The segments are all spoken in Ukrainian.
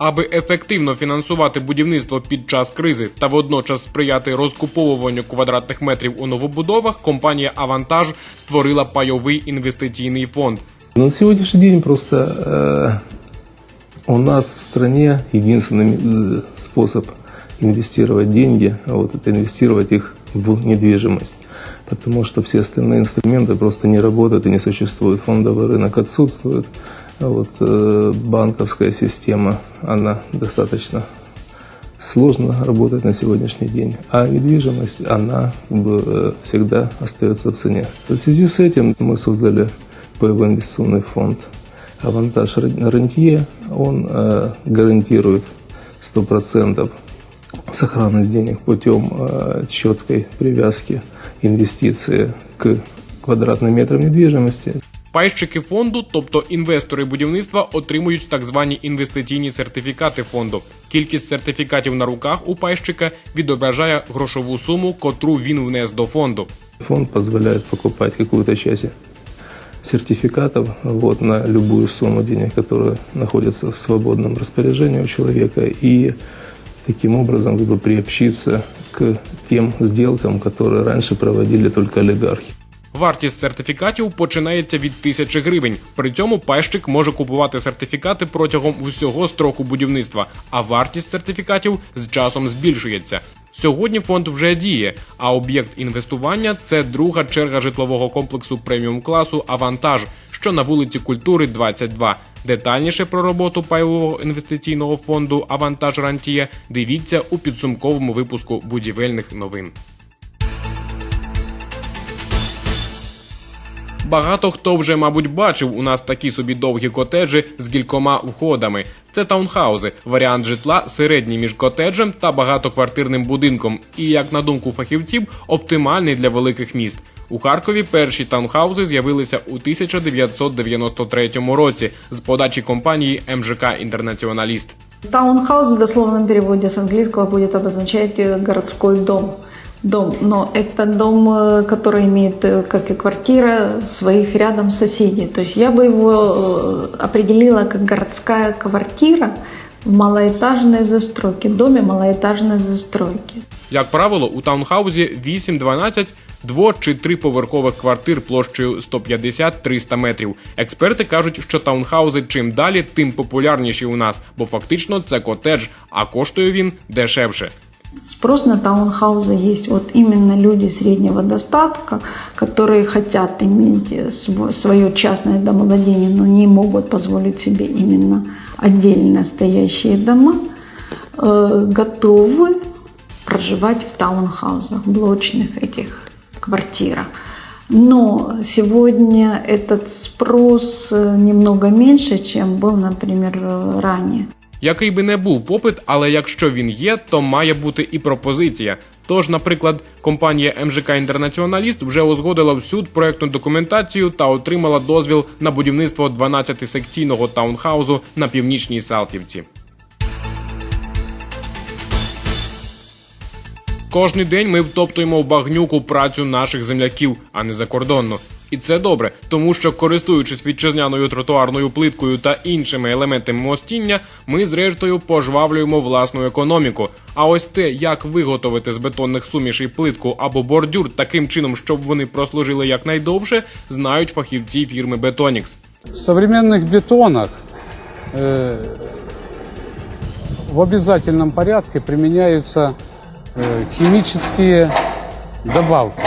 Аби ефективно фінансувати будівництво під час кризи та водночас сприяти розкуповуванню квадратних метрів у новобудовах, компанія Авантаж створила пайовий інвестиційний фонд. Но на сегодняшний день просто э, у нас в стране единственный э, способ инвестировать деньги, а вот это инвестировать их в недвижимость. Потому что все остальные инструменты просто не работают и не существуют. Фондовый рынок отсутствует. А вот э, банковская система, она достаточно сложно работает на сегодняшний день, а недвижимость, она э, всегда остается в цене. В связи с этим мы создали паевой инвестиционный фонд «Авантаж Рентье». Он э, гарантирует 100% сохранность денег путем четкой привязки инвестиции к квадратным метрам недвижимости. Пайщики фонду, тобто інвестори будівництва, отримують так звані інвестиційні сертифікати фонду. Кількість сертифікатів на руках у пайщика відображає грошову суму, котру він внес до фонду. Фонд позволяет покупать какую-то часть сертификатов вот, на любую сумму денег, которая находится в свободном распоряжении у человека, и таким образом как приобщиться к тем сделкам, которые раньше проводили только олигархи. Вартість сертифікатів починається від тисячі гривень. При цьому пайщик може купувати сертифікати протягом усього строку будівництва, а вартість сертифікатів з часом збільшується. Сьогодні фонд вже діє, а об'єкт інвестування це друга черга житлового комплексу преміум класу Авантаж, що на вулиці Культури 22. Детальніше про роботу пайового інвестиційного фонду Авантаж Рантіє дивіться у підсумковому випуску будівельних новин. Багато хто вже, мабуть, бачив у нас такі собі довгі котеджі з кількома входами. Це таунхаузи, варіант житла середній між котеджем та багатоквартирним будинком. І, як на думку фахівців, оптимальний для великих міст. У Харкові перші таунхаузи з'явилися у 1993 році з подачі компанії МЖК Інтернаціоналіст. Таунхаус в дословном переводе с английского будет обозначать городской дом Дом, но это дом, э, который имеет, э, как и квартира, своих рядом соседей. То есть я бы его э, определила как городская квартира в малоэтажной застройке, в доме малоэтажной застройки. Як правило, у таунхаузі 8-12 дво- чи триповерхових квартир площею 150-300 метрів. Експерти кажуть, що таунхаузи чим далі, тим популярніші у нас, бо фактично це котедж, а коштує він дешевше. Спрос на таунхаузы есть вот именно люди среднего достатка, которые хотят иметь св- свое частное домовладение, но не могут позволить себе именно отдельно стоящие дома, э, готовы проживать в таунхаузах, блочных этих квартирах. Но сегодня этот спрос э, немного меньше, чем был, например, э, ранее. Який би не був попит, але якщо він є, то має бути і пропозиція. Тож, наприклад, компанія МЖК Інтернаціоналіст вже узгодила всю проектну документацію та отримала дозвіл на будівництво 12-секційного таунхаузу на північній Салтівці. Кожний день ми втоптуємо в багнюку працю наших земляків, а не закордонну. І це добре, тому що користуючись вітчизняною тротуарною плиткою та іншими елементами мостіння, ми зрештою пожвавлюємо власну економіку. А ось те, як виготовити з бетонних сумішей плитку або бордюр таким чином, щоб вони прослужили якнайдовше, знають фахівці фірми Бетонікс. В современных бетонах э, в обязательном порядке применяются э, химические добавки.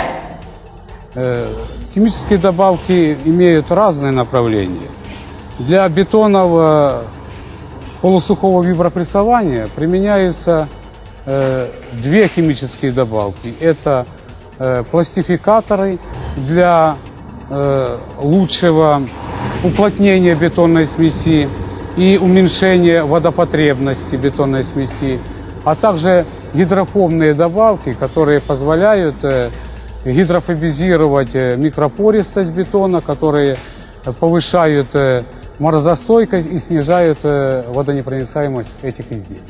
Э, химические добавки имеют разные направления. Для бетонов э, полусухого вибропрессования применяются э, две химические добавки. Это э, пластификаторы для лучшего уплотнения бетонной смеси и уменьшения водопотребности бетонной смеси, а также гидрофобные добавки, которые позволяют гидрофобизировать э, микропористость бетона, которые э, повышают э, морозостойкость и снижают э, водонепроницаемость этих изделий.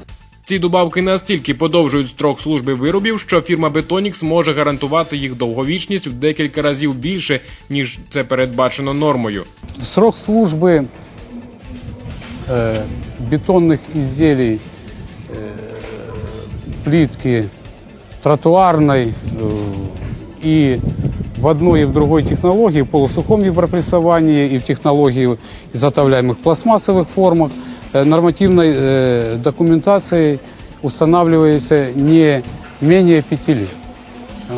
Ці добавки настільки подовжують строк служби виробів, що фірма Бетонікс може гарантувати їх довговічність в декілька разів більше, ніж це передбачено нормою. Срок службы э, бетонных изделий, э, плитки, тротуарной э, и в одной и в другой технологии, в полусухом вибропрессовании и в технологии изготовляемых пластмассовых формах, э, нормативной э, документацией устанавливается не менее пяти лет.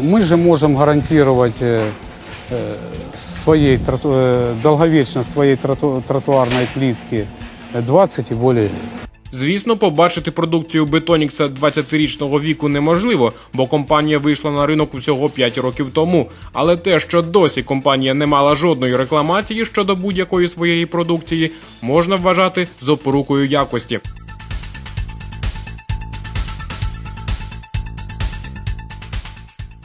Мы же можем гарантировать э, э, своей троту- э, долговечность своей троту- тротуарной плитки э, 20 и более лет. Звісно, побачити продукцію Бетонікса 20-річного віку неможливо, бо компанія вийшла на ринок усього 5 років тому. Але те, що досі компанія не мала жодної рекламації щодо будь-якої своєї продукції, можна вважати запорукою якості.